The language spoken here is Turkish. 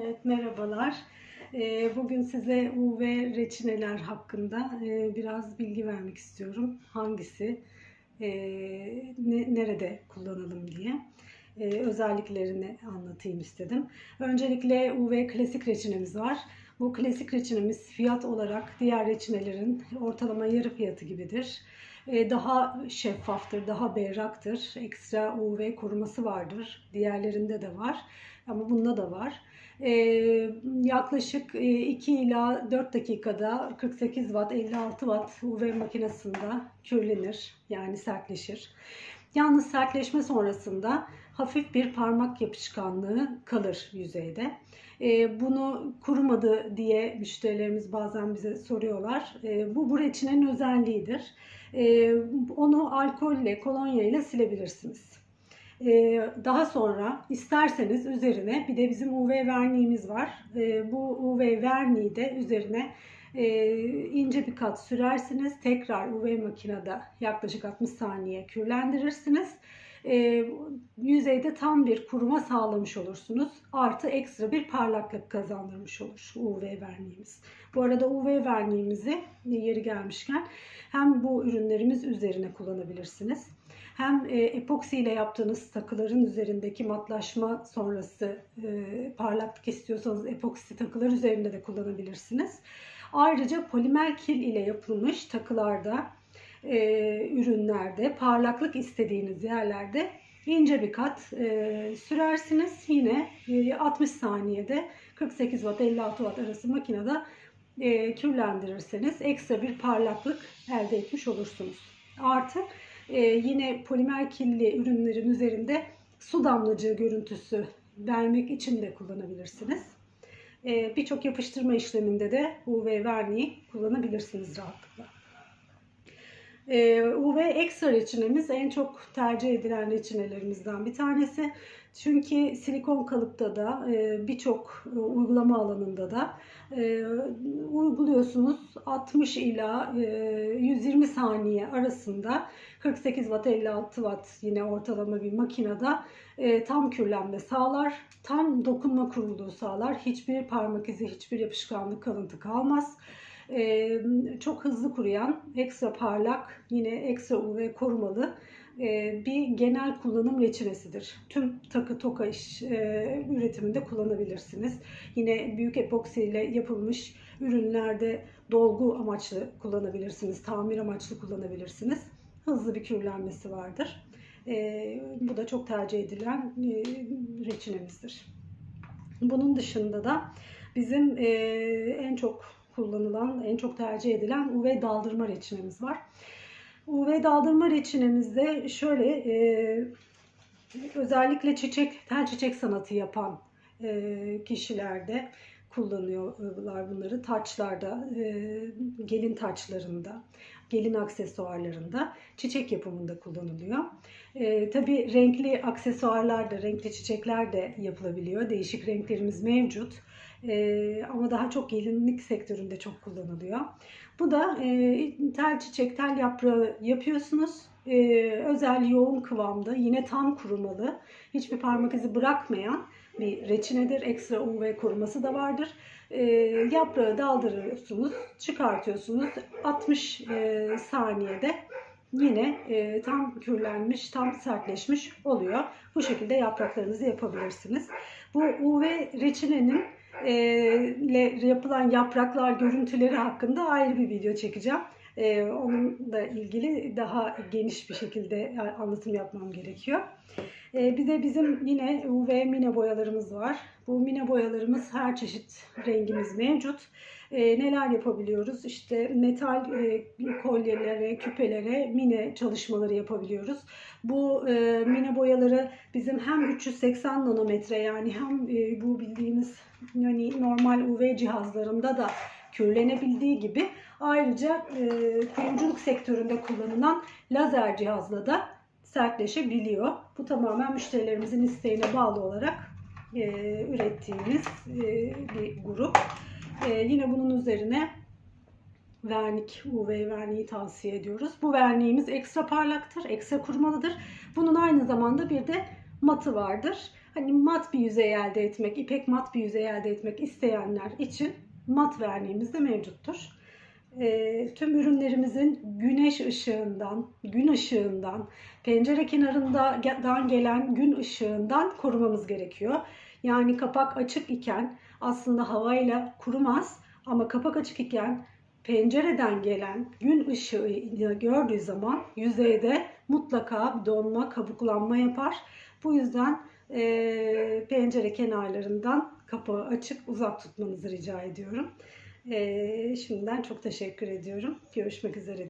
Evet, merhabalar. Ee, Bugün size UV reçineler hakkında e, biraz bilgi vermek istiyorum. Hangisi, e, ne- nerede kullanalım diye e, özelliklerini anlatayım istedim. Öncelikle UV klasik reçinemiz var. Bu klasik reçinemiz fiyat olarak diğer reçinelerin ortalama yarı fiyatı gibidir. Daha şeffaftır, daha berraktır. Ekstra UV koruması vardır. Diğerlerinde de var ama bunda da var. Ee, yaklaşık e, 2 ila 4 dakikada 48 watt 56 watt UV makinesinde kürlenir yani sertleşir. Yalnız sertleşme sonrasında hafif bir parmak yapışkanlığı kalır yüzeyde. Ee, bunu kurumadı diye müşterilerimiz bazen bize soruyorlar. Ee, bu bu reçinenin özelliğidir. Onu alkolle, kolonya ile silebilirsiniz. Ee, Daha sonra isterseniz üzerine bir de bizim UV verniğimiz var. Ee, Bu UV verniği de üzerine e, ince bir kat sürersiniz. Tekrar UV makinede yaklaşık 60 saniye kürlendirirsiniz. Ee, Yüzeyde tam bir kuruma sağlamış olursunuz. Artı ekstra bir parlaklık kazandırmış olur UV verniğimiz. Bu arada UV verniğimizi yeri gelmişken hem bu ürünlerimiz üzerine kullanabilirsiniz hem e, epoksi ile yaptığınız takıların üzerindeki matlaşma sonrası e, parlaklık istiyorsanız epoksi takılar üzerinde de kullanabilirsiniz. Ayrıca polimer kil ile yapılmış takılarda, e, ürünlerde, parlaklık istediğiniz yerlerde ince bir kat e, sürersiniz. Yine e, 60 saniyede 48 watt 56 watt arası makinede e, kürlendirirseniz ekstra bir parlaklık elde etmiş olursunuz. Artı ee, yine polimer kirli ürünlerin üzerinde su damlacığı görüntüsü vermek için de kullanabilirsiniz. Ee, Birçok yapıştırma işleminde de UV verniği kullanabilirsiniz rahatlıkla. Ee, UV ekstra reçinemiz en çok tercih edilen reçinelerimizden bir tanesi. Çünkü silikon kalıpta da e, birçok e, uygulama alanında da e, uyguluyorsunuz 60 ila 120 saniye arasında 48 watt 56 watt yine ortalama bir makinede tam kürlenme sağlar. Tam dokunma kuruluğu sağlar. Hiçbir parmak izi, hiçbir yapışkanlık kalıntı kalmaz. Çok hızlı kuruyan, ekstra parlak, yine ekstra UV korumalı bir genel kullanım reçinesidir. Tüm takı toka iş e, üretiminde kullanabilirsiniz. Yine büyük epoksi ile yapılmış ürünlerde dolgu amaçlı kullanabilirsiniz, tamir amaçlı kullanabilirsiniz. Hızlı bir kürlenmesi vardır. E, bu da çok tercih edilen e, reçinemizdir. Bunun dışında da bizim e, en çok kullanılan, en çok tercih edilen UV daldırma reçinemiz var. UV daldırma reçinemizde şöyle e, özellikle çiçek, tel çiçek sanatı yapan e, kişilerde kullanıyorlar bunları. Taçlarda, e, gelin taçlarında, gelin aksesuarlarında, çiçek yapımında kullanılıyor. E, tabii renkli aksesuarlar da, renkli çiçekler de yapılabiliyor. Değişik renklerimiz mevcut. E, ama daha çok gelinlik sektöründe çok kullanılıyor. Bu da e, tel çiçek, tel yaprağı yapıyorsunuz. E, özel yoğun kıvamda, yine tam kurumalı, hiçbir parmak izi bırakmayan bir reçinedir. Ekstra UV koruması da vardır. E, yaprağı daldırıyorsunuz, çıkartıyorsunuz. 60 e, saniyede yine e, tam kürlenmiş, tam sertleşmiş oluyor. Bu şekilde yapraklarınızı yapabilirsiniz. Bu UV reçinenin e, ile yapılan yapraklar görüntüleri hakkında ayrı bir video çekeceğim. E, onunla ilgili daha geniş bir şekilde anlatım yapmam gerekiyor. E, bir de bizim yine UV mine boyalarımız var. Bu mine boyalarımız her çeşit rengimiz mevcut. E, neler yapabiliyoruz? İşte metal e, kolyelere, küpelere mine çalışmaları yapabiliyoruz. Bu e, mine boyaları bizim hem 380 nanometre yani hem e, bu bildiğimiz yani normal UV cihazlarında da kürlenebildiği gibi ayrıca e, kuyumculuk sektöründe kullanılan lazer cihazla da sertleşebiliyor. Bu tamamen müşterilerimizin isteğine bağlı olarak e, ürettiğimiz e, bir grup. E, yine bunun üzerine vernik, UV verniği tavsiye ediyoruz. Bu verniğimiz ekstra parlaktır, ekstra kurumalıdır. Bunun aynı zamanda bir de matı vardır. hani mat bir yüzey elde etmek, ipek mat bir yüzey elde etmek isteyenler için mat verniğimiz de mevcuttur. E, tüm ürünlerimizin güneş ışığından, gün ışığından, pencere kenarından gelen gün ışığından korumamız gerekiyor. Yani kapak açık iken aslında havayla kurumaz ama kapak açık iken pencereden gelen gün ışığı gördüğü zaman yüzeyde mutlaka donma, kabuklanma yapar. Bu yüzden e, pencere kenarlarından kapağı açık uzak tutmanızı rica ediyorum. E, şimdiden çok teşekkür ediyorum. Görüşmek üzere.